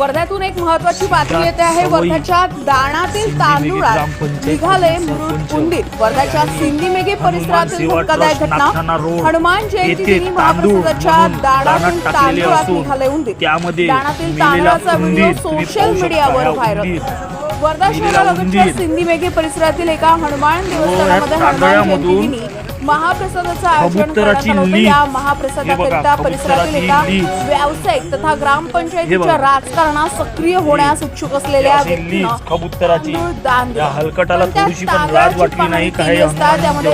वर्ध्यातून एक महत्वाची बातमी येते आहे. वर्ध्याच्या दाणातील तांदुळात निघाले मृत उंदीर वर्ध्याच्या यांनी सिंधी मेघे हनुमान परिसरातील धक्कादायक घटना हनुमान जयंती महाप्रसादाच्या दाणातील तांदुळात निघाले उंदीर त्यामध्ये दाणातील तांदळाचा व्हिडिओ सोशल. मीडियावर व्हायरल. वर्धा शहरालगतच्या. सिंधी मेघे परिसरातील एका हनुमान देवस्थानामध्ये हनुमान जयंती महाप्रसादाचं आयोजन करण्यात आलं होतं. या महाप्रसादाकरिता परिसरातील एका. व्यावसायिक तथा ग्रामपंचायतीच्या. राजकारणात सक्रिय होण्यास इच्छुक असलेल्या कबुतराची. हलकटाला थोडीशी पण वाटली नाही त्यामध्ये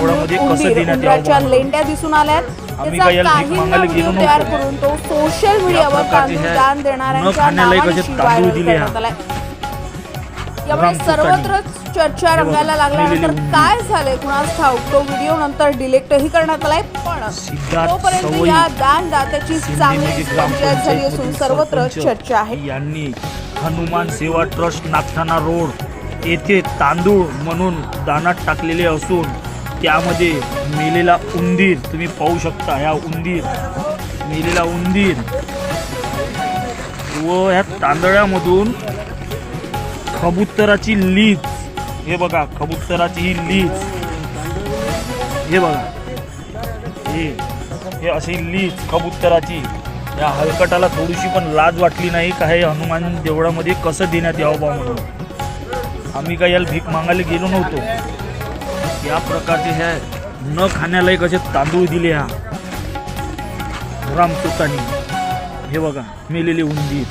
देण्यात उंदराच्या? लेंड्या दिसून आल्यात तयार. करून तो सोशल मीडियावर दान देणाऱ्यांच्या व्हायरल दिले करण्यात. आलाय यामुळे रामचूक सर्वत्रच चर्चा रंगायला लागल्यानंतर. काय झालंय? कुणास ठाऊक? तो व्हिडिओ नंतर डिलेक्टही करण्यात आलाय. पण तोपर्यंत या दानदात्याची चांगली पंचायत झाली असून सर्वत्र चर्चा आहे. यांनी हनुमान सेवा ट्रस्ट नागठाणा रोड येथे तांदूळ म्हणून दानात टाकलेले असून त्यामध्ये मेलेला उंदीर तुम्ही पाहू शकता ह्या उंदीर मेलेला उंदीर. व ह्या तांदळामधून कबुतराची लीज हे बघा कबुतराची ही लीज हे बघा. हे हे अशी लीज कबुतराची. या हलकटाला थोडीशी पण लाज वाटली नाही का हे हनुमान देवळामध्ये कसं देण्यात यावं बा म्हणून? आम्ही काय याला भीक मागायला गेलो नव्हतो. या प्रकारचे ह्या न खाण्यालायक असे तांदूळ दिले ह्या रामचुकानी हे बघा मेलेले उंदीर.